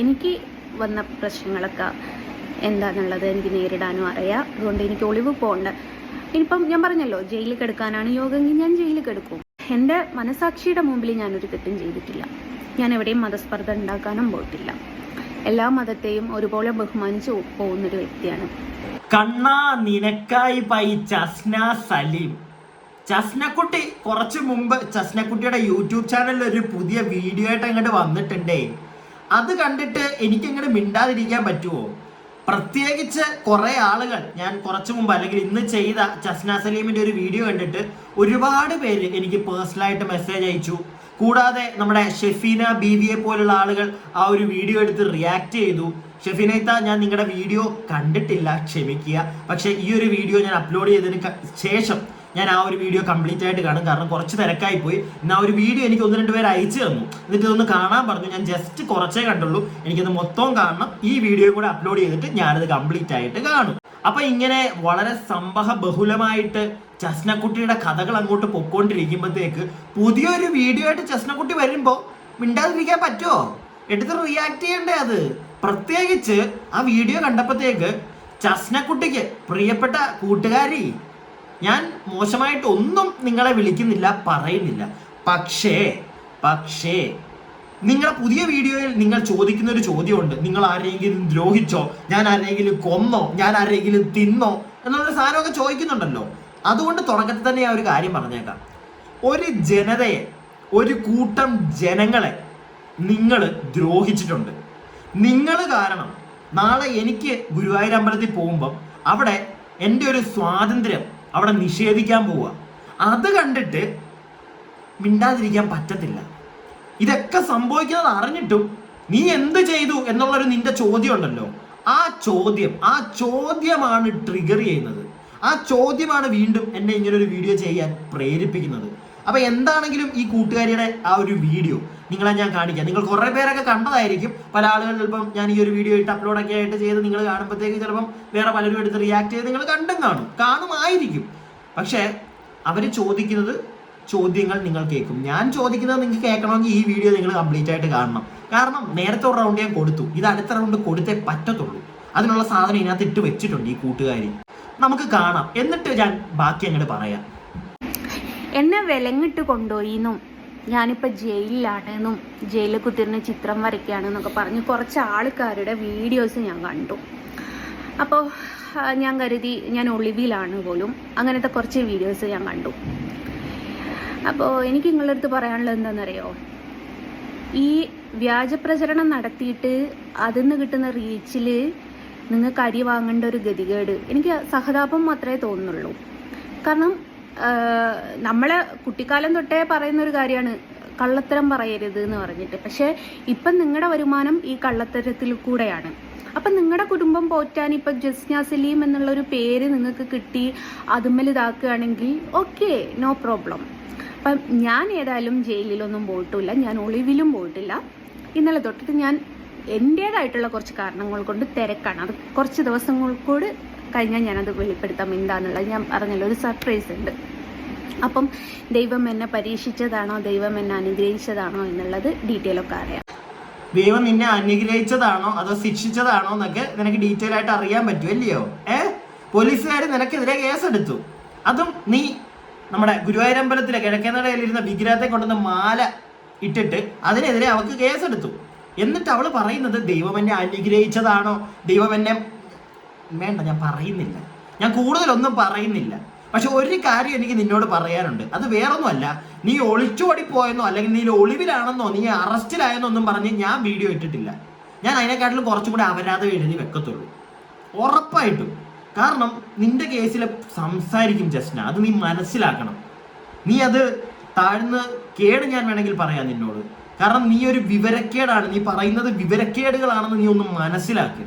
എനിക്ക് വന്ന പ്രശ്നങ്ങളൊക്കെ എന്താണെന്നുള്ളത് എനിക്ക് നേരിടാനും അറിയാം. അതുകൊണ്ട് എനിക്ക് ഒളിവ് പോകണ്ട. ഇനിയിപ്പം ഞാൻ പറഞ്ഞല്ലോ ജയിലിൽ കിടക്കാനാണ് യോഗമെങ്കിൽ ഞാൻ ജയിലിൽ കിടക്കും. എന്റെ മനസാക്ഷിയുടെ മുമ്പിൽ ഞാനൊരു തെറ്റും ചെയ്തിട്ടില്ല. ഞാൻ എവിടെയും മതസ്പർദ്ധ ഉണ്ടാക്കാനും പോയിട്ടില്ല. എല്ലാ മതത്തെയും ഒരുപോലെ ബഹുമാനിച്ച് പോകുന്നൊരു വ്യക്തിയാണ്. കണ്ണാ നിനക്കായി പൈ ചസ്ന സലീം. ചസ്നക്കുട്ടി കുറച്ച് മുമ്പ് ചസ്നക്കുട്ടിയുടെ യൂട്യൂബ് ചാനലിൽ ഒരു പുതിയ വീഡിയോ ആയിട്ട് അങ്ങോട്ട് വന്നിട്ടുണ്ടേ. അത് കണ്ടിട്ട് എനിക്ക് അങ്ങോട്ട് മിണ്ടാതിരിക്കാൻ പറ്റുമോ പ്രത്യേകിച്ച് കുറെ ആളുകൾ ഞാൻ കുറച്ച് മുമ്പ് അല്ലെങ്കിൽ ഇന്ന് ചെയ്ത ചസ്ന സലീമിന്റെ ഒരു വീഡിയോ കണ്ടിട്ട് ഒരുപാട് പേര് എനിക്ക് പേഴ്സണലായിട്ട് മെസ്സേജ് അയച്ചു. കൂടാതെ നമ്മുടെ ഷെഫീന ബി വിയെ പോലുള്ള ആളുകൾ ആ ഒരു വീഡിയോ എടുത്ത് റിയാക്ട് ചെയ്തു. ഷെഫീനൈത്ത ഞാൻ നിങ്ങളുടെ വീഡിയോ കണ്ടിട്ടില്ല ക്ഷമിക്കുക. പക്ഷെ ഈ ഒരു വീഡിയോ ഞാൻ അപ്ലോഡ് ചെയ്തതിന് ശേഷം ഞാൻ ആ ഒരു വീഡിയോ കംപ്ലീറ്റ് ആയിട്ട് കാണും. കാരണം കുറച്ച് തിരക്കായി പോയി. ഇന്ന് ആ ഒരു വീഡിയോ എനിക്ക് ഒന്ന് രണ്ട് പേര് അയച്ചു തന്നു. എന്നിട്ട് ഇതൊന്ന് കാണാൻ പറഞ്ഞു. ഞാൻ ജസ്റ്റ് കുറച്ചേ കണ്ടുള്ളൂ. എനിക്കത് മൊത്തം കാണണം. ഈ വീഡിയോ കൂടെ അപ്ലോഡ് ചെയ്തിട്ട് ഞാനത് കംപ്ലീറ്റ് ആയിട്ട് കാണും. അപ്പൊ ഇങ്ങനെ വളരെ സംഭവ ബഹുലമായിട്ട് ചസ്നക്കുട്ടിയുടെ കഥകൾ അങ്ങോട്ട് പൊക്കോണ്ടിരിക്കുമ്പോഴത്തേക്ക് പുതിയൊരു വീഡിയോ ആയിട്ട് ചസ്നക്കുട്ടി വരുമ്പോ മിണ്ടാതിരിക്കാൻ പറ്റുമോ എടുത്ത് റിയാക്ട് ചെയ്യണ്ടേ അത്? പ്രത്യേകിച്ച് ആ വീഡിയോ കണ്ടപ്പോഴത്തേക്ക് ചസ്നക്കുട്ടിക്ക് പ്രിയപ്പെട്ട കൂട്ടുകാരി ഞാൻ മോശമായിട്ട് ഒന്നും നിങ്ങളെ വിളിക്കുന്നില്ല പറയുന്നില്ല. പക്ഷേ പക്ഷേ നിങ്ങളുടെ പുതിയ വീഡിയോയിൽ നിങ്ങൾ ചോദിക്കുന്ന ഒരു ചോദ്യമുണ്ട്. നിങ്ങൾ ആരെങ്കിലും ദ്രോഹിച്ചോ ഞാൻ ആരെങ്കിലും കൊന്നോ ഞാൻ ആരെങ്കിലും തിന്നോ എന്നുള്ളൊരു സാധനമൊക്കെ ചോദിക്കുന്നുണ്ടല്ലോ. അതുകൊണ്ട് തുടക്കത്തിൽ തന്നെ ആ ഒരു കാര്യം പറഞ്ഞേക്കാം. ഒരു ജനതയെ ഒരു കൂട്ടം ജനങ്ങളെ നിങ്ങൾ ദ്രോഹിച്ചിട്ടുണ്ട്. നിങ്ങൾ കാരണം നാളെ എനിക്ക് ഗുരുവായൂർ അമ്പലത്തിൽ പോകുമ്പം അവിടെ എന്റെ ഒരു സ്വാതന്ത്ര്യം അവിടെ നിഷേധിക്കാൻ പോവുക അത് കണ്ടിട്ട് മിണ്ടാതിരിക്കാൻ പറ്റത്തില്ല. ഇതൊക്കെ സംഭവിക്കുന്നത് അറിഞ്ഞിട്ടും നീ എന്ത് ചെയ്തു എന്നുള്ളൊരു നിന്റെ ചോദ്യം ഉണ്ടല്ലോ ആ ചോദ്യം ആ ചോദ്യമാണ് ട്രിഗർ ചെയ്യുന്നത്. ആ ചോദ്യമാണ് വീണ്ടും എന്നെ ഇങ്ങനെ ഒരു വീഡിയോ ചെയ്യാൻ പ്രേരിപ്പിക്കുന്നത്. അപ്പൊ എന്താണെങ്കിലും ഈ കൂട്ടുകാരിയുടെ ആ ഒരു വീഡിയോ നിങ്ങളെ ഞാൻ കാണിക്കാം. നിങ്ങൾ കുറെ പേരൊക്കെ കണ്ടതായിരിക്കും. പല ആളുകൾ ചിലപ്പം ഞാൻ ഈ ഒരു വീഡിയോ ഇട്ട് അപ്ലോഡ് ഒക്കെ ആയിട്ട് ചെയ്ത് നിങ്ങൾ കാണുമ്പോഴത്തേക്ക് ചിലപ്പം വേറെ പലരും എടുത്ത് റിയാക്ട് ചെയ്ത് നിങ്ങൾ കണ്ടും കാണും. കാണുമായിരിക്കും. പക്ഷേ അവർ ചോദിക്കുന്നത് ചോദ്യങ്ങൾ നിങ്ങൾ കേൾക്കും. ഞാൻ ചോദിക്കുന്നത് നിങ്ങൾക്ക് കേൾക്കണമെങ്കിൽ ഈ വീഡിയോ നിങ്ങൾ കംപ്ലീറ്റ് ആയിട്ട് കാണണം. കാരണം നേരത്തെ ഒരു റൗണ്ട് ഞാൻ കൊടുത്തു. ഇത് അടുത്ത റൗണ്ട് കൊടുത്തേ പറ്റത്തുള്ളൂ. അതിനുള്ള സാധനം ഇതിനകത്ത് ഇട്ട് വെച്ചിട്ടുണ്ട് ഈ കൂട്ടുകാരി. നമുക്ക് കാണാം. എന്നിട്ട് ഞാൻ ബാക്കി അങ്ങോട്ട് പറയാം. എന്നെ വിലങ്ങിട്ട് കൊണ്ടുപോയിന്നും ഞാനിപ്പോൾ ജയിലിലാണെന്നും ജയിലിൽ കുത്തിരുന്ന് ചിത്രം വരയ്ക്കുകയാണെന്നൊക്കെ പറഞ്ഞ് കുറച്ച് ആൾക്കാരുടെ വീഡിയോസ് ഞാൻ കണ്ടു. അപ്പോൾ ഞാൻ കരുതി ഞാൻ ഒളിവിലാണ് പോലും അങ്ങനത്തെ കുറച്ച് വീഡിയോസ് ഞാൻ കണ്ടു. അപ്പോൾ എനിക്ക് നിങ്ങളുടെ അടുത്ത് പറയാനുള്ളത് എന്താണെന്നറിയോ? ഈ വ്യാജപ്രചരണം നടത്തിയിട്ട് അതിൽ നിന്ന് കിട്ടുന്ന റീച്ചിൽ നിങ്ങൾക്ക് അരി വാങ്ങേണ്ട ഒരു ഗതികേട്. എനിക്ക് സഹതാപം മാത്രമേ തോന്നുന്നുള്ളൂ. കാരണം നമ്മളെ കുട്ടിക്കാലം തൊട്ടേ പറയുന്ന ഒരു കാര്യമാണ് കള്ളത്തരം പറയരുത് എന്ന് പറഞ്ഞിട്ട്. പക്ഷേ ഇപ്പം നിങ്ങളുടെ വരുമാനം ഈ കള്ളത്തരത്തിൽ കൂടെയാണ്. അപ്പം നിങ്ങളുടെ കുടുംബം പോറ്റാൻ ഇപ്പം ജസ്ന സലീം എന്നുള്ളൊരു പേര് നിങ്ങൾക്ക് കിട്ടി അതുമ്മൽ ഇതാക്കുകയാണെങ്കിൽ ഓക്കെ നോ പ്രോബ്ലം. അപ്പം ഞാൻ ഏതായാലും ജയിലിലൊന്നും പോയിട്ടില്ല ഞാൻ ഒളിവിലും പോയിട്ടില്ല. ഇന്നലെ തൊട്ടിട്ട് ഞാൻ എന്റേതായിട്ടുള്ള കുറച്ച് കാരണങ്ങൾ കൊണ്ട് തിരക്കാണ്. അത് കുറച്ച് ദിവസങ്ങൾ കൂടി കഴിഞ്ഞാൽ ഞാനത് വെളിപ്പെടുത്താം. എന്താണെന്നുള്ളത് ഞാൻ പറഞ്ഞല്ലോ ഒരു സർപ്രൈസ് ഉണ്ട്. അപ്പം ദൈവം എന്നെ പരീക്ഷിച്ചതാണോ ദൈവം എന്നെ അനുഗ്രഹിച്ചതാണോ എന്നുള്ളത് ഡീറ്റെയിൽ ഒക്കെ അറിയാം. ദൈവം നിന്നെ അനുഗ്രഹിച്ചതാണോ അതോ ശിക്ഷിച്ചതാണോ എന്നൊക്കെ നിനക്ക് ഡീറ്റെയിൽ ആയിട്ട് അറിയാൻ പറ്റും അല്ലയോ? ഏ? പോലീസുകാർ നിനക്കെതിരെ കേസെടുത്തു. അതും നീ നമ്മുടെ ഗുരുവായൂരമ്പലത്തിലെ കിഴക്കേനടയിൽ ഇരുന്ന വിഗ്രഹത്തെ കൊണ്ടുവന്ന് മാല ഇട്ടിട്ട് അതിനെതിരെ അവൾക്ക് കേസെടുത്തു. എന്നിട്ട് അവൾ പറയുന്നത് ദൈവം എന്നെ അനുഗ്രഹിച്ചതാണോ ദൈവം എന്നെ വേണ്ട ഞാൻ പറയുന്നില്ല. ഞാൻ കൂടുതലൊന്നും പറയുന്നില്ല. പക്ഷെ ഒരു കാര്യം എനിക്ക് നിന്നോട് പറയാനുണ്ട്. അത് വേറൊന്നുമല്ല നീ ഒളിച്ചോടി പോയെന്നോ അല്ലെങ്കിൽ നീ ഒളിവിലാണെന്നോ നീ അറസ്റ്റിലായെന്നോ ഒന്നും പറഞ്ഞ് ഞാൻ വീഡിയോ ഇട്ടിട്ടില്ല. ഞാൻ അതിനെക്കാട്ടിലും കുറച്ചും കൂടി അപരാധം എഴുതി വെക്കത്തുള്ളൂ. ഉറപ്പായിട്ടും. കാരണം നിന്റെ കേസിൽ സംസാരിക്കും ജസ്ന അത് നീ മനസ്സിലാക്കണം. നീ അത് താഴ്ന്ന് കേട് ഞാൻ വേണമെങ്കിൽ പറയാം നിന്നോട്. കാരണം നീ ഒരു വിവരക്കേടാണ്. നീ പറയുന്നത് വിവരക്കേടുകളാണെന്ന് നീ ഒന്ന് മനസ്സിലാക്ക്.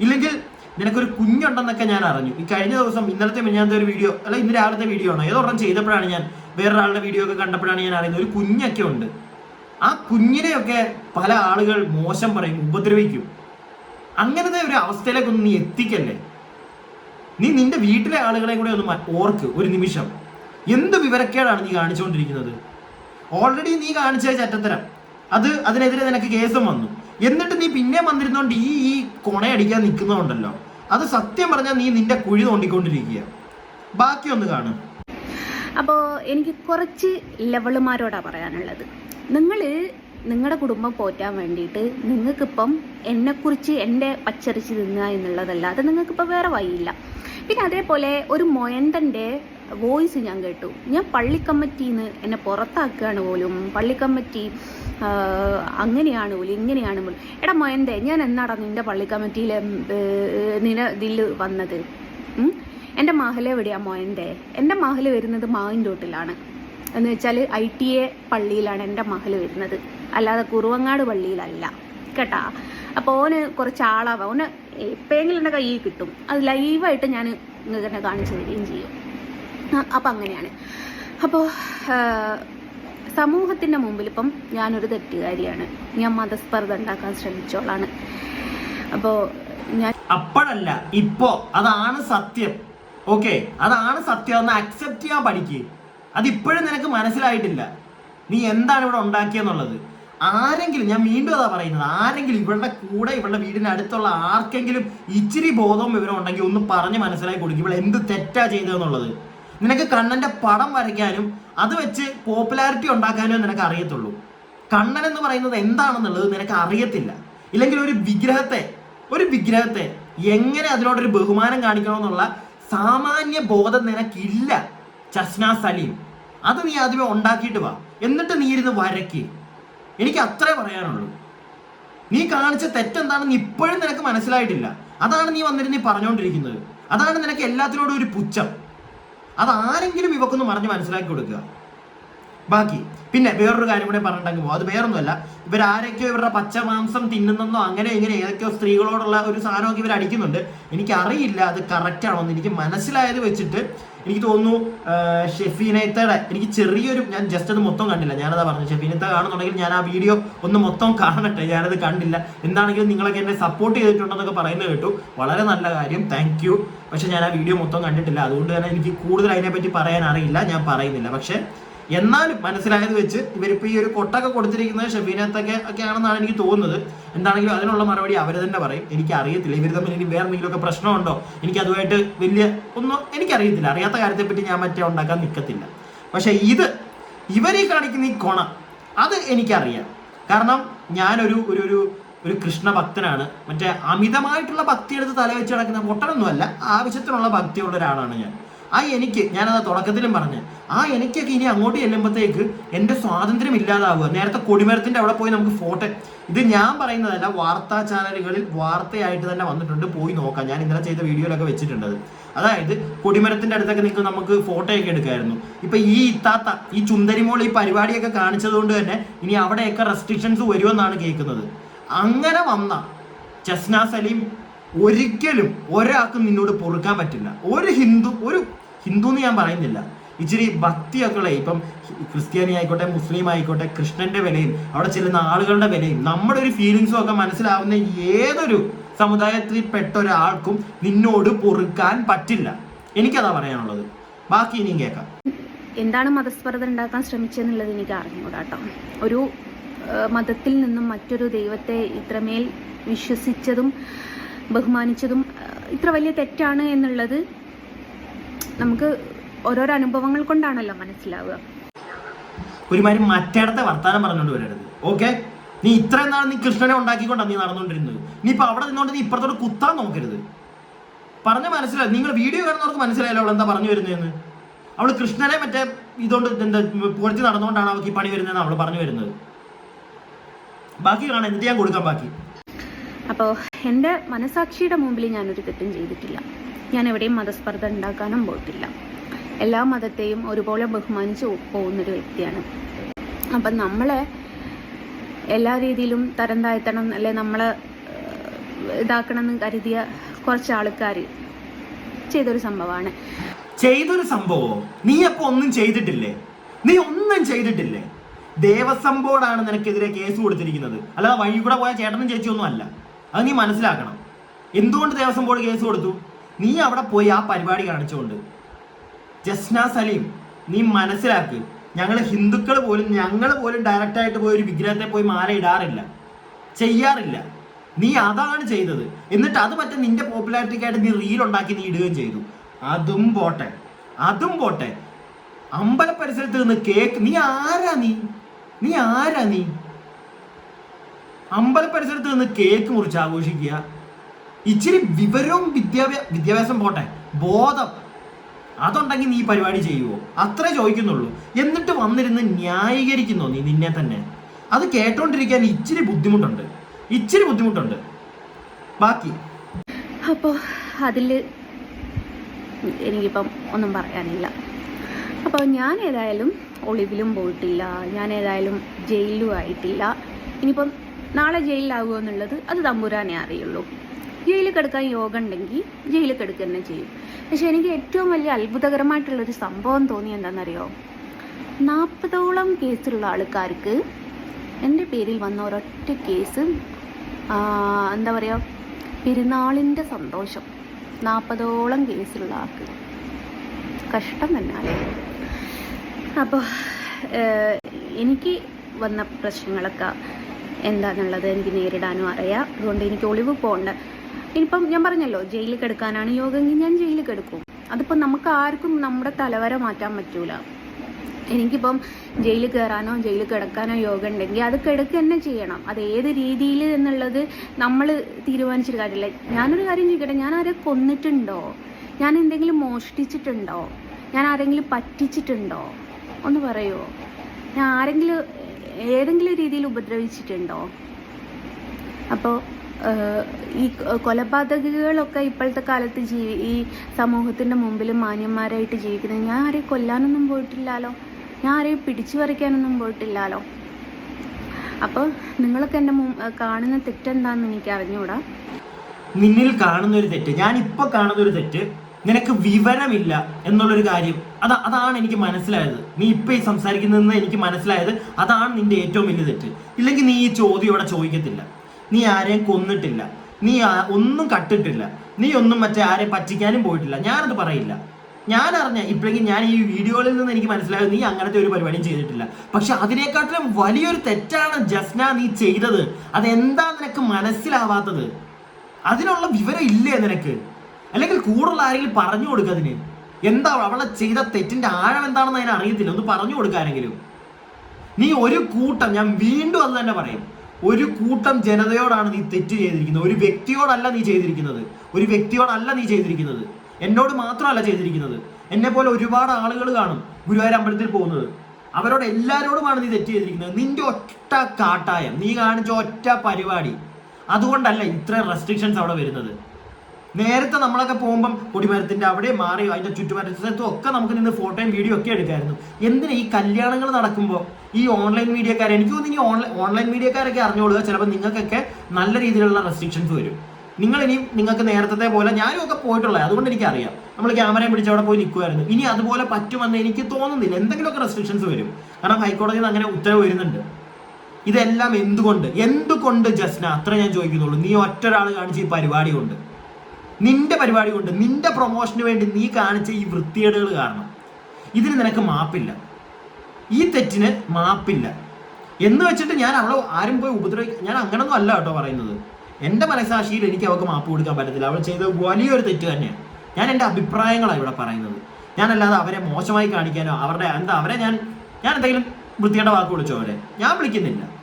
ഇല്ലെങ്കിൽ നിനക്കൊരു കുഞ്ഞുണ്ടെന്നൊക്കെ ഞാൻ അറിഞ്ഞു. ഈ കഴിഞ്ഞ ദിവസം ഇന്നലത്തെ മിഞ്ഞാത്ത ഒരു വീഡിയോ അല്ല ഇന്ന് രാവിലത്തെ വീഡിയോ ആണോ. ഏതൊരെണ്ണം ചെയ്തപ്പോഴാണ് ഞാൻ വേറൊരാളുടെ വീഡിയോ ഒക്കെ കണ്ടപ്പോഴാണ് ഞാൻ അറിയുന്നത്. ഒരു കുഞ്ഞൊക്കെ ഉണ്ട്. ആ കുഞ്ഞിനെയൊക്കെ പല ആളുകൾ മോശം പറയും ഉപദ്രവിക്കും. അങ്ങനത്തെ ഒരു അവസ്ഥയിലേക്കൊന്നും നീ എത്തിക്കല്ലേ? നീ നിന്റെ വീട്ടിലെ ആളുകളെ കൂടെ ഒന്ന് ഓർക്ക് ഒരു നിമിഷം. എന്ത് വിവരക്കേടാണ് നീ കാണിച്ചുകൊണ്ടിരിക്കുന്നത്? ഓൾറെഡി നീ കാണിച്ച ചറ്റത്തരം. അത് അതിനെതിരെ നിനക്ക് കേസും വന്നു. എന്നിട്ട് നീ പിന്നെ വന്നിരുന്നോണ്ട് ഈ ഈ കൊണയടിക്കാൻ നിൽക്കുന്നതുണ്ടല്ലോ അത് സത്യം പറഞ്ഞാൽ നീ നിന്റെ കുഴി തോണ്ടിക്കൊണ്ടിരിക്കുക. ബാക്കിയൊന്ന് കാണും. അപ്പോൾ എനിക്ക് കുറച്ച് ലെവളുമാരോടാണ് പറയാനുള്ളത്. നിങ്ങൾ നിങ്ങളുടെ കുടുംബം പോറ്റാൻ വേണ്ടിയിട്ട് നിങ്ങൾക്കിപ്പം എന്നെക്കുറിച്ച് എന്റെ പച്ചരിച്ച് തിന്നുക എന്നുള്ളതല്ല. അത് നിങ്ങൾക്കിപ്പോൾ വേറെ വഴിയില്ല. പിന്നെ അതേപോലെ ഒരു മൊയന്തന്റെ വോയിസ് ഞാൻ കേട്ടു. ഞാൻ പള്ളിക്കമ്മറ്റിന്ന് എന്നെ പുറത്താക്കുകയാണ് പോലും. പള്ളിക്കമ്മറ്റി അങ്ങനെയാണ് പോലും ഇങ്ങനെയാണ് പോലും. എടാ മൊയന്തേ ഞാൻ എന്നാടാ നിന്റെ പള്ളിക്കമ്മറ്റിയിലെ നിന ഇതിൽ വന്നത്? എന്റെ മഹൽ എവിടെയാ മോയന്റെ എന്റെ മഹൽ വരുന്നത് മാവിൻ തോട്ടിലാണ് എന്ന് വെച്ചാൽ ഐ ടി എ പള്ളിയിലാണ് എന്റെ മഹൽ വരുന്നത്. അല്ലാതെ കുറുവങ്ങാട് പള്ളിയിലല്ല. കേട്ടാ? അപ്പോൾ ഓന് കുറച്ച് ആളാവാം ഓന് എപ്പോഴെങ്കിലും എന്റെ കയ്യിൽ കിട്ടും. അത് ലൈവായിട്ട് ഞാൻ നിങ്ങൾക്ക് തന്നെ കാണിച്ചു തരികയും ചെയ്യും. അപ്പം അങ്ങനെയാണ്. അപ്പോൾ സമൂഹത്തിന്റെ മുമ്പിൽ ഇപ്പം ഞാനൊരു തെറ്റുകാരിയാണ്. ഞാൻ മതസ്പർദ്ധ ഉണ്ടാക്കാൻ ശ്രമിച്ചോളാണ്. അപ്പോൾ ഞാൻ അപ്പോഴല്ല ഇപ്പോ. അതാണ് സത്യം. ഓക്കെ? അതാണ് സത്യം. അക്സെപ്റ്റ് ചെയ്യാൻ പഠിക്കുക അതിപ്പോഴും നിനക്ക് മനസ്സിലായിട്ടില്ല. നീ എന്താണ് ഇവിടെ ഉണ്ടാക്കിയെന്നുള്ളത്? ആരെങ്കിലും ഞാൻ വീണ്ടും അതാ പറയുന്നത് ആരെങ്കിലും ഇവളുടെ കൂടെ ഇവളുടെ വീടിന് അടുത്തുള്ള ആർക്കെങ്കിലും ഇച്ചിരി ബോധവും വിവരം ഉണ്ടെങ്കിൽ ഒന്ന് പറഞ്ഞ് മനസ്സിലാക്കി കൊടുക്കും. ഇവൾ എന്ത് തെറ്റാ ചെയ്തതെന്നുള്ളത്. നിനക്ക് കണ്ണന്റെ പടം വരയ്ക്കാനും അത് വെച്ച് പോപ്പുലാരിറ്റി ഉണ്ടാക്കാനും നിനക്ക് അറിയത്തുള്ളൂ. കണ്ണൻ എന്ന് പറയുന്നത് എന്താണെന്നുള്ളത് നിനക്ക് അറിയത്തില്ല. ഇല്ലെങ്കിൽ ഒരു വിഗ്രഹത്തെ ഒരു വിഗ്രഹത്തെ എങ്ങനെ അതിനോടൊരു ബഹുമാനം കാണിക്കണമെന്നുള്ള സാമാന്യ ബോധം നിനക്കില്ല ചസ്ന സലീം. അത് നീ ആദ്യമേ ഉണ്ടാക്കിയിട്ട് വാ. എന്നിട്ട് നീ ഇരുന്ന് വരയ്ക്ക്. എനിക്ക് അത്രേ പറയാനുള്ളൂ. നീ കാണിച്ച തെറ്റെന്താണെന്ന് ഇപ്പോഴും നിനക്ക് മനസ്സിലായിട്ടില്ല. അതാണ് നീ വന്നിരുന്ന് നീ പറഞ്ഞുകൊണ്ടിരിക്കുന്നത് അതാണ് നിനക്ക് എല്ലാത്തിനോടും ഒരു പുച്ഛം. അതാരെങ്കിലും ഇവക്കൊന്ന് മറിഞ്ഞ് മനസ്സിലാക്കി കൊടുക്കുക. ബാക്കി. പിന്നെ വേറൊരു കാര്യം കൂടെ പറഞ്ഞിട്ടെങ്കിൽ പോകും അത് വേറൊന്നുമല്ല. ഇവരാരൊക്കെയോ ഇവരുടെ പച്ച മാംസം തിന്നുന്നെന്നോ അങ്ങനെ ഇങ്ങനെ ഏതൊക്കെയോ സ്ത്രീകളോടുള്ള ഒരു സാധനമൊക്കെ ഇവർ അടിക്കുന്നുണ്ട്. എനിക്ക് അറിയില്ല അത് കറക്റ്റ് ആണോ എന്ന് എനിക്ക് മനസ്സിലായത് വെച്ചിട്ട് എനിക്ക് തോന്നുന്നു ഷെഫീനത്തയുടെ എനിക്ക് ചെറിയൊരു ഞാൻ ജസ്റ്റ് അത് മൊത്തം കണ്ടില്ല. ഞാനതാ പറഞ്ഞു ഷെഫീനത്ത കാണുന്നുണ്ടെങ്കിൽ ഞാൻ ആ വീഡിയോ ഒന്ന് മൊത്തം കാണട്ടെ. ഞാനത് കണ്ടില്ല. എന്താണെങ്കിലും നിങ്ങളൊക്കെ എന്നെ സപ്പോർട്ട് ചെയ്തിട്ടുണ്ടെന്നൊക്കെ പറയുന്നത് കേട്ടു. വളരെ നല്ല കാര്യം. താങ്ക് യു പക്ഷെ ഞാൻ ആ വീഡിയോ മൊത്തം കണ്ടിട്ടില്ല. അതുകൊണ്ട് തന്നെ എനിക്ക് കൂടുതൽ അതിനെപ്പറ്റി പറയാൻ അറിയില്ല. ഞാൻ പറയുന്നില്ല. പക്ഷെ എന്നാലും മനസ്സിലായത് വെച്ച് ഇവരിപ്പോൾ ഈ ഒരു കൊട്ടൊക്കെ കൊടുത്തിരിക്കുന്നത് ഷബീനത്തൊക്കെ ഒക്കെ ആണെന്നാണ് എനിക്ക് തോന്നുന്നത്. എന്താണെങ്കിലും അതിനുള്ള മറുപടി അവർ തന്നെ പറയും. എനിക്ക് അറിയത്തില്ല ഇവർ തമ്മിൽ ഇനി വേറെ എന്തെങ്കിലുമൊക്കെ പ്രശ്നമുണ്ടോ? എനിക്ക് അതുമായിട്ട് വലിയ ഒന്നും എനിക്കറിയത്തില്ല. അറിയാത്ത കാര്യത്തെപ്പറ്റി ഞാൻ മറ്റേ ഉണ്ടാക്കാൻ നിൽക്കത്തില്ല പക്ഷെ ഇത് ഇവരെ കാണിക്കുന്ന ഈ കൊണ അത് എനിക്കറിയാം. കാരണം ഞാനൊരു ഒരു ഒരു ഒരു കൃഷ്ണ ഭക്തനാണ്. മറ്റേ അമിതമായിട്ടുള്ള ഭക്തി എടുത്ത് തല വെച്ച് നടക്കുന്ന മുട്ടനൊന്നുമല്ല ആവശ്യത്തിനുള്ള ഭക്തിയുള്ള ഒരാളാണ് ഞാൻ. ആ എനിക്ക് ഞാനത് തുടക്കത്തിലും പറഞ്ഞു ആ എനിക്കൊക്കെ ഇനി അങ്ങോട്ട് ചെല്ലുമ്പോഴത്തേക്ക് എന്റെ സ്വാതന്ത്ര്യം ഇല്ലാതാവുക. നേരത്തെ കൊടിമരത്തിന്റെ അവിടെ പോയി നമുക്ക് ഫോട്ടോ ഇത് ഞാൻ പറയുന്നതല്ല വാർത്താ ചാനലുകളിൽ വാർത്തയായിട്ട് തന്നെ വന്നിട്ടുണ്ട്. പോയി നോക്കാം. ഞാൻ ഇന്നലെ ചെയ്ത വീഡിയോയിലൊക്കെ വെച്ചിട്ടുണ്ട് അതായത് കൊടിമരത്തിന്റെ അടുത്തൊക്കെ നിങ്ങൾക്ക് നമുക്ക് ഫോട്ടോയൊക്കെ എടുക്കായിരുന്നു. ഇപ്പൊ ഈ ഇത്താത്ത ഈ ചുന്തരിമോൾ ഈ പരിപാടിയൊക്കെ കാണിച്ചതുകൊണ്ട് തന്നെ ഇനി അവിടെയൊക്കെ റെസ്ട്രിക്ഷൻസ് വരുമെന്നാണ് കേൾക്കുന്നത്. അങ്ങനെ വന്ന ചസ്ന സലീം ഒരിക്കലും ഒരാൾക്കും നിന്നോട് പൊറുക്കാൻ പറ്റില്ല. ഒരു ഹിന്ദു ഒരു ഹിന്ദു എന്ന് ഞാൻ പറയുന്നില്ല. ഇച്ചിരി ഭക്തിയൊക്കെ ഉള്ള ഇപ്പം ക്രിസ്ത്യാനി ആയിക്കോട്ടെ മുസ്ലിം ആയിക്കോട്ടെ കൃഷ്ണന്റെ വിലയും അവിടെ ചെല്ലുന്ന ആളുകളുടെ വിലയും നമ്മുടെ ഒരു ഫീലിങ്സും ഒക്കെ മനസ്സിലാവുന്ന ഏതൊരു സമുദായത്തിൽപ്പെട്ട ഒരാൾക്കും നിന്നോട് പൊറുക്കാൻ പറ്റില്ല. എനിക്കതാ പറയാനുള്ളത്. ബാക്കി ഇനിയും കേൾക്കാം. എന്താണ് മതസ്പർദ്ധ ഉണ്ടാക്കാൻ ശ്രമിച്ചതെന്നുള്ളത് എനിക്ക് അറിഞ്ഞുകൂടാട്ടോ ഒരു മതത്തിൽ നിന്നും മറ്റൊരു ദൈവത്തെ ഇത്രമേൽ വിശ്വസിച്ചതും ബഹുമാനിച്ചതും ഇത്ര വലിയ തെറ്റാണ് എന്നുള്ളത് നമുക്ക് ഓരോരോ അനുഭവങ്ങൾ കൊണ്ടാണല്ലോ മനസ്സിലാവുക. ഒരുമാതിരി മറ്റേടത്തെ വർത്താനം പറഞ്ഞുകൊണ്ട് വരരുത്. ഓക്കെ? നീ ഇത്രയും നാൾ നീ കൃഷ്ണനെ ഉണ്ടാക്കിക്കൊണ്ടാണ് നീ നടന്നുകൊണ്ടിരുന്നത് നീ ഇപ്പൊ അവിടെ നിന്നോണ്ട് നീ ഇപ്പുറത്തോട് കുത്താൻ നോക്കരുത്. പറഞ്ഞ മനസ്സിലായി നിങ്ങൾ വീഡിയോ കാണുന്നവർക്ക് മനസ്സിലായല്ലോ അവൾ എന്താ പറഞ്ഞു വരുന്നതെന്ന്. അവൾ കൃഷ്ണനെ മറ്റേ ഇതുകൊണ്ട് എന്താ പുറത്ത് നടന്നുകൊണ്ടാണ് അവൾക്ക് ഈ പണി വരുന്നതെന്ന് അവൾ പറഞ്ഞു വരുന്നത്. ബാക്കി കാണാൻ എന്നിട്ട് ഞാൻ കൊടുക്കാം ബാക്കി. അപ്പോൾ എന്റെ മനസാക്ഷിയുടെ മുമ്പിൽ ഞാനൊരു തെറ്റും ചെയ്തിട്ടില്ല. ഞാൻ എവിടെയും മതസ്പർദ്ധ ഉണ്ടാക്കാനും പോയിട്ടില്ല. എല്ലാ മതത്തെയും ഒരുപോലെ ബഹുമാനിച്ച് പോകുന്നൊരു വ്യക്തിയാണ്. അപ്പം നമ്മളെ എല്ലാ രീതിയിലും തരം താഴ്ത്തണം അല്ലെ നമ്മളെ ഇതാക്കണം എന്ന് കരുതിയ കുറച്ച് ആൾക്കാർ ചെയ്തൊരു സംഭവമാണ്. ചെയ്തൊരു സംഭവമോ നീ അപ്പൊ ഒന്നും ചെയ്തിട്ടില്ലേ? നീ ഒന്നും ചെയ്തിട്ടില്ലേ? ദേവസ്വം ബോർഡാണ് നിനക്കെതിരെ കേസ് കൊടുത്തിരിക്കുന്നത്. അല്ലാതെ വഴി കൂടെ പോയ ചേട്ടനും ചേച്ചിയൊന്നും അല്ല. അത് നീ മനസ്സിലാക്കണം. എന്തുകൊണ്ട് ദേവസ്വം ബോർഡ് കേസ് കൊടുത്തു? നീ അവിടെ പോയി ആ പരിപാടി കാണിച്ചുകൊണ്ട്. ജസ്ന സലീം നീ മനസ്സിലാക്ക്. ഞങ്ങൾ ഹിന്ദുക്കൾ പോലും ഞങ്ങൾ പോലും ഡയറക്റ്റായിട്ട് പോയി ഒരു വിഗ്രഹത്തെ പോയി മാല ഇടാറില്ല. ചെയ്യാറില്ല. നീ അതാണ് ചെയ്തത്. എന്നിട്ട് അത് മറ്റേ നിന്റെ പോപ്പുലാരിറ്റിക്കായിട്ട് നീ റീൽ ഉണ്ടാക്കി നീ ഇടുകയും ചെയ്തു. അതും പോട്ടെ. അതും പോട്ടെ. അമ്പല പരിസരത്ത് നിന്ന് കേക്ക് നീ ആരാ നീ? നീ ആരാ നീ? അമ്പല പരിസരത്ത് നിന്ന് കേക്ക് മുറിച്ച് ആഘോഷിക്കുക. ഇച്ചിരി വിവരവും വിദ്യാഭ്യാ വിദ്യാഭ്യാസം പോട്ടെ. ബോധം. അതുണ്ടെങ്കിൽ നീ പരിപാടി ചെയ്യുവോ? അത്ര ചോദിക്കുന്നുള്ളൂ. എന്നിട്ട് വന്നിരുന്ന് ന്യായീകരിക്കുന്നോ നീ നിന്നെ തന്നെ? അത് കേട്ടോണ്ടിരിക്കാൻ ഇച്ചിരി ബുദ്ധിമുട്ടുണ്ട്. ഇച്ചിരി ബുദ്ധിമുട്ടുണ്ട്. ബാക്കി. അപ്പോ അതിൽ എനിക്കിപ്പം ഒന്നും പറയാനില്ല. അപ്പോൾ ഞാൻ ഏതായാലും ഒളിവിലും പോയിട്ടില്ല. ഞാൻ ഏതായാലും ജയിലിലും ആയിട്ടില്ല. ഇനിയിപ്പം നാളെ ജയിലിലാകുമോ എന്നുള്ളത് അത് തമ്പുരാനെ അറിയുള്ളൂ. ജയിലിൽ കിടക്കാൻ യോഗ ഉണ്ടെങ്കിൽ ജയിലിൽ കിടക്കുക തന്നെ ചെയ്യും. പക്ഷെ എനിക്ക് ഏറ്റവും വലിയ അത്ഭുതകരമായിട്ടുള്ളൊരു സംഭവം തോന്നി എന്താണെന്നറിയോ? നാൽപ്പതോളം കേസുള്ള ആൾക്കാർക്ക് എന്റെ പേരിൽ വന്ന ഒരൊറ്റ കേസ് എന്താ പറയുക പെരുന്നാളിന്റെ സന്തോഷം. നാൽപ്പതോളം കേസുള്ള ആൾക്ക്. കഷ്ടം തന്നെ അപ്പോൾ എനിക്ക് വന്ന പ്രശ്നങ്ങളൊക്കെ എന്താണെന്നുള്ളത് എനിക്ക് നേരിടാനും അറിയാം. അതുകൊണ്ട് എനിക്ക് ഒളിവ് പോകണ്ട. ഇനിയിപ്പം ഞാൻ പറഞ്ഞല്ലോ ജയിലിൽ കിടക്കാനാണ് യോഗമെങ്കിൽ ഞാൻ ജയിലിൽ കിടക്കും. അതിപ്പോൾ നമുക്ക് ആർക്കും നമ്മുടെ തലവര മാറ്റാൻ പറ്റൂല. എനിക്കിപ്പം ജയിലിൽ കയറാനോ ജയിലിൽ കിടക്കാനോ യോഗ ഉണ്ടെങ്കിൽ അത് കിടക്കുക തന്നെ ചെയ്യണം. അത് ഏത് രീതിയിൽ എന്നുള്ളത് നമ്മൾ തീരുമാനിച്ചിട്ട് കാര്യമില്ല. ഞാനൊരു കാര്യം ചോദിക്കട്ടെ ഞാൻ ആരെ കൊന്നിട്ടുണ്ടോ? ഞാൻ എന്തെങ്കിലും മോഷ്ടിച്ചിട്ടുണ്ടോ? ഞാൻ ആരെങ്കിലും പറ്റിച്ചിട്ടുണ്ടോ? ഒന്ന് പറയുമോ ഞാൻ ആരെങ്കിലും ഏതെങ്കിലും രീതിയിൽ ഉപദ്രവിച്ചിട്ടുണ്ടോ? അപ്പോൾ ഈ കൊലപാതകികളൊക്കെ ഇപ്പോഴത്തെ കാലത്ത് ജീവി ഈ സമൂഹത്തിന്റെ മുമ്പിൽ മാന്യന്മാരായിട്ട് ജീവിക്കുന്നത് ഞാൻ ആരെയും കൊല്ലാനൊന്നും പോയിട്ടില്ലല്ലോ ഞാൻ ആരെയും പിടിച്ചു പറിക്കാനൊന്നും പോയിട്ടില്ലല്ലോ അപ്പോൾ നിങ്ങളൊക്കെ എന്റെ കാണുന്ന തെറ്റെന്താണെന്ന് എനിക്ക് അറിഞ്ഞുകൂടാ നിന്നിൽ കാണുന്ന ഒരു തെറ്റ്. ഞാൻ ഇപ്പൊ കാണുന്ന ഒരു തെറ്റ്. നിനക്ക് വിവരമില്ല എന്നുള്ളൊരു കാര്യം. അത് അതാണ് എനിക്ക് മനസ്സിലായത്. നീ ഇപ്പൊ ഈ സംസാരിക്കുന്നതെന്ന് എനിക്ക് മനസ്സിലായത് അതാണ് നിന്റെ ഏറ്റവും വലിയ തെറ്റ്. ഇല്ലെങ്കിൽ നീ ഈ ചോദ്യം ഇവിടെ ചോദിക്കത്തില്ല. നീ ആരെയും കൊന്നിട്ടില്ല. നീ ഒന്നും കട്ടിട്ടില്ല. നീ ഒന്നും മറ്റേ ആരെയും പറ്റിക്കാനും പോയിട്ടില്ല. ഞാനത് പറയില്ല. ഞാൻ അറിഞ്ഞ ഇപ്പോഴെങ്കിൽ ഞാൻ ഈ വീഡിയോയിൽ നിന്ന് എനിക്ക് മനസ്സിലായത് നീ അങ്ങനത്തെ ഒരു പരിപാടിയും ചെയ്തിട്ടില്ല. പക്ഷെ അതിനേക്കാട്ടിലും വലിയൊരു തെറ്റാണ് ജസ്ന നീ ചെയ്തത്. അതെന്താ നിനക്ക് മനസ്സിലാവാത്തത്? അതിനുള്ള വിവരം ഇല്ലേ നിനക്ക്? അല്ലെങ്കിൽ കൂടുതൽ ആരെങ്കിലും പറഞ്ഞു കൊടുക്കുക അതിന്. എന്താ അവളെ ചെയ്ത തെറ്റിന്റെ ആഴം എന്താണെന്ന് അതിന് അറിയത്തില്ല. ഒന്ന് പറഞ്ഞു കൊടുക്കാനെങ്കിലും നീ ഒരു കൂട്ടം ഞാൻ വീണ്ടും അത് തന്നെ പറയും. ഒരു കൂട്ടം ജനതയോടാണ് നീ തെറ്റ് ചെയ്തിരിക്കുന്നത്. ഒരു വ്യക്തിയോടല്ല നീ ചെയ്തിരിക്കുന്നത്. ഒരു വ്യക്തിയോടല്ല നീ ചെയ്തിരിക്കുന്നത്. എന്നോട് മാത്രമല്ല ചെയ്തിരിക്കുന്നത്. എന്നെ പോലെ ഒരുപാട് ആളുകൾ കാണും ഗുരുവായൂർ അമ്പലത്തിൽ പോകുന്നത്. അവരോട് എല്ലാവരോടുമാണ് നീ തെറ്റ് ചെയ്തിരിക്കുന്നത്. നിന്റെ ഒറ്റ കാട്ടായം. നീ കാണിച്ച ഒറ്റ പരിപാടി. അതുകൊണ്ടല്ല ഇത്ര റെസ്ട്രിക്ഷൻസ് അവിടെ വരുന്നത്. നേരത്തെ നമ്മളൊക്കെ പോകുമ്പം കൊടിമരത്തിന്റെ അവിടെ മാറി അതിന്റെ ചുറ്റുപരിസരത്തും ഒക്കെ നമുക്ക് നിന്ന് ഫോട്ടോയും വീഡിയോ ഒക്കെ എടുക്കായിരുന്നു. എന്തിനാ ഈ കല്യാണങ്ങൾ നടക്കുമ്പോൾ ഈ ഓൺലൈൻ മീഡിയക്കാർ എനിക്ക് തോന്നുന്നു ഈ ഓൺലൈൻ ഓൺലൈൻ മീഡിയക്കാരൊക്കെ അറിഞ്ഞോളുക ചിലപ്പോൾ നിങ്ങൾക്കൊക്കെ നല്ല രീതിയിലുള്ള റെസ്ട്രിക്ഷൻസ് വരും. നിങ്ങൾ ഇനിയും നിങ്ങൾക്ക് നേരത്തെ പോലെ ഞാനും ഒക്കെ പോയിട്ടുള്ളത് അതുകൊണ്ട് എനിക്കറിയാം. നമ്മൾ ക്യാമറയും പിടിച്ച് അവിടെ പോയി നിൽക്കുമായിരുന്നു ഇനി അതുപോലെ പറ്റുമെന്ന് എനിക്ക് തോന്നുന്നില്ല. എന്തെങ്കിലുമൊക്കെ റെസ്ട്രിക്ഷൻസ് വരും. കാരണം ഹൈക്കോടതിയിൽ നിന്ന് അങ്ങനെ ഉത്തരവ് വരുന്നുണ്ട്. ഇതെല്ലാം എന്തുകൊണ്ട്? എന്തുകൊണ്ട് ജസ്ന അത്ര ഞാൻ ചോദിക്കുന്നുള്ളൂ. നീ ഒറ്റ ഒരാൾ കാണിച്ച് ഈ പരിപാടി കൊണ്ട്. നിന്റെ പരിപാടി കൊണ്ട് നിന്റെ പ്രൊമോഷന് വേണ്ടി നീ കാണിച്ച ഈ വൃത്തികേടുകൾ കാരണം. ഇതിന് നിനക്ക് മാപ്പില്ല. ഈ തെറ്റിന് മാപ്പില്ല. എന്ന് വെച്ചിട്ട് ഞാൻ അവളെ ആരും പോയി ഉപദ്രവിക്ക ഞാൻ അങ്ങനൊന്നും അല്ല കേട്ടോ പറയുന്നത്. എന്റെ മനസാക്ഷിയിൽ എനിക്ക് അവൾക്ക് മാപ്പ് കൊടുക്കാൻ പറ്റത്തില്ല. അവൾ ചെയ്ത വലിയൊരു തെറ്റ് തന്നെയാണ്. ഞാൻ എന്റെ അഭിപ്രായങ്ങളാണ് ഇവിടെ പറയുന്നത്. ഞാനല്ലാതെ അവരെ മോശമായി കാണിക്കാനോ അവരുടെ എന്താ അവരെ ഞാൻ ഞാൻ എന്തെങ്കിലും വൃത്തിയുടെ വാക്ക് വിളിച്ചോ അവരെ? ഞാൻ വിളിക്കുന്നില്ല.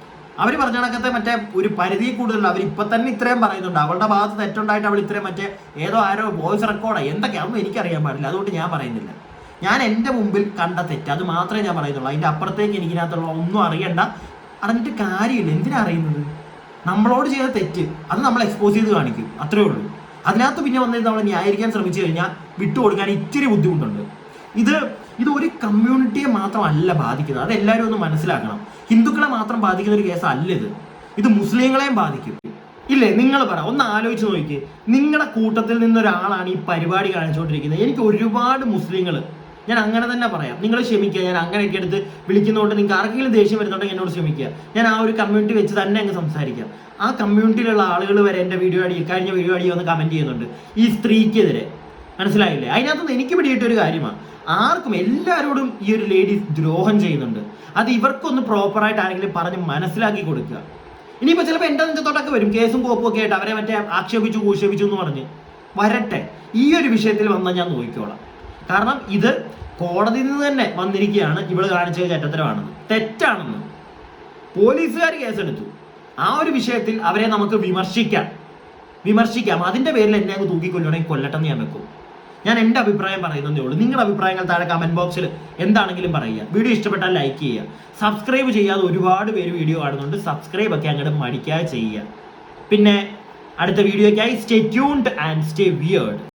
അവർ പറഞ്ഞ കണക്കത്തെ മറ്റേ ഒരു പരിധി കൂടുതൽ അവർ ഇപ്പൊ തന്നെ ഇത്രയും പറയുന്നുണ്ട്. അവളുടെ ഭാഗത്ത് തെറ്റുണ്ടായിട്ട് അവൾ ഇത്രയും മറ്റേ ഏതോ ആരോ വോയിസ് റെക്കോർഡോ അതൊന്നും എനിക്കറിയാൻ പാടില്ല. അതുകൊണ്ട് ഞാൻ പറയുന്നില്ല. ഞാൻ എന്റെ മുമ്പിൽ കണ്ട തെറ്റ്. അത് മാത്രമേ ഞാൻ പറയുന്നുള്ളൂ. അതിന്റെ അപ്പുറത്തേക്ക് എനിക്കിനകത്തുള്ള ഒന്നും അറിയണ്ട. അറിഞ്ഞിട്ട് കാര്യമില്ല. എന്തിനാ അറിയുന്നത്? നമ്മളോട് ചെയ്ത തെറ്റ്. അത് നമ്മൾ എക്സ്പോസ് ചെയ്ത് കാണിക്കും. അത്രേ ഉള്ളൂ. അതിനകത്ത് പിന്നെ വന്നിട്ട് നമ്മൾ ന്യായീകരിക്കാൻ ശ്രമിച്ചു കഴിഞ്ഞാൽ വിട്ടുകൊടുക്കാൻ ഇത്തിരി ബുദ്ധിമുട്ടുണ്ട്. ഇത് ഇത് ഒരു കമ്മ്യൂണിറ്റിയെ മാത്രമല്ല ബാധിക്കുന്നത്. അത് എല്ലാവരും ഒന്ന് മനസ്സിലാക്കണം. ഹിന്ദുക്കളെ മാത്രം ബാധിക്കുന്ന ഒരു കേസല്ല ഇത്. ഇത് മുസ്ലിങ്ങളെയും ബാധിക്കും. ഇല്ലേ? നിങ്ങൾ പറ. ഒന്ന് ആലോചിച്ച് നോക്കി നിങ്ങളുടെ കൂട്ടത്തിൽ നിന്നൊരാളാണ് ഈ പരിപാടി കാണിച്ചുകൊണ്ടിരിക്കുന്നത് എനിക്ക് ഒരുപാട് മുസ്ലിങ്ങൾ ഞാൻ അങ്ങനെ തന്നെ പറയാം. നിങ്ങൾ ക്ഷമിക്കുക. ഞാൻ അങ്ങനെയൊക്കെ എടുത്ത് വിളിക്കുന്നതുകൊണ്ട് നിങ്ങൾക്ക് ആർക്കെങ്കിലും ദേഷ്യം വരുന്നുണ്ടെങ്കിൽ എന്നോട് ക്ഷമിക്കുക. ഞാൻ ആ ഒരു കമ്മ്യൂണിറ്റി വെച്ച് തന്നെ അങ്ങ് സംസാരിക്കാം. ആ കമ്മ്യൂണിറ്റിയിലുള്ള ആളുകൾ വരെ എന്റെ വീഡിയോ അടി കഴിഞ്ഞ വീഡിയോ അടി വന്ന് കമന്റ് ചെയ്യുന്നുണ്ട്. ഈ സ്ത്രീക്കെതിരെ. മനസ്സിലായില്ലേ? അതിനകത്തുനിന്ന് എനിക്ക് പിടിയിട്ട ഒരു കാര്യമാണ് ആർക്കും എല്ലാവരോടും ഈ ഒരു ലേഡി ദ്രോഹം ചെയ്യുന്നുണ്ട്. അത് ഇവർക്കൊന്ന് പ്രോപ്പറായിട്ട് ആരെങ്കിലും പറഞ്ഞ് മനസ്സിലാക്കി കൊടുക്കുക. ഇനിയിപ്പോൾ ചിലപ്പോൾ എന്റെ നെഞ്ചത്തോട്ടൊക്കെ വരും. കേസും കോപ്പും ഒക്കെ ആയിട്ട് അവരെ മറ്റേ ആക്ഷേപിച്ചു കൂക്ഷേപിച്ചു എന്ന് പറഞ്ഞ്. വരട്ടെ. ഈ ഒരു വിഷയത്തിൽ വന്നാൽ ഞാൻ നോക്കിക്കോളാം. കാരണം ഇത് കോടതിയിൽ നിന്ന് തന്നെ വന്നിരിക്കുകയാണ്. ഇവൾ കാണിച്ചത് ചട്ടത്തരമാണെന്ന് തെറ്റാണെന്ന്. പോലീസുകാർ കേസെടുത്തു. ആ ഒരു വിഷയത്തിൽ അവരെ നമുക്ക് വിമർശിക്കാം. വിമർശിക്കാം. അതിന്റെ പേരിൽ എന്നെ അങ്ങ് തൂക്കിക്കൊല്ലുവാണെങ്കിൽ കൊല്ലട്ടെന്ന് ഞാൻ വെക്കും. ഞാൻ എന്റെ അഭിപ്രായം പറയുന്നതേ ഉള്ളൂ. നിങ്ങളുടെ അഭിപ്രായങ്ങൾ താഴെ കമന്റ് ബോക്സിൽ എന്താണെങ്കിലും പറയുക. വീഡിയോ ഇഷ്ടപ്പെട്ടാൽ ലൈക്ക് ചെയ്യുക. സബ്സ്ക്രൈബ് ചെയ്യാതെ ഒരുപാട് പേര് വീഡിയോ കാണുന്നുണ്ട്. സബ്സ്ക്രൈബ് ഒക്കെ അങ്ങോട്ട് മടിക്കാതെ ചെയ്യുക. പിന്നെ അടുത്ത വീഡിയോയ്ക്കായി stay tuned and stay weird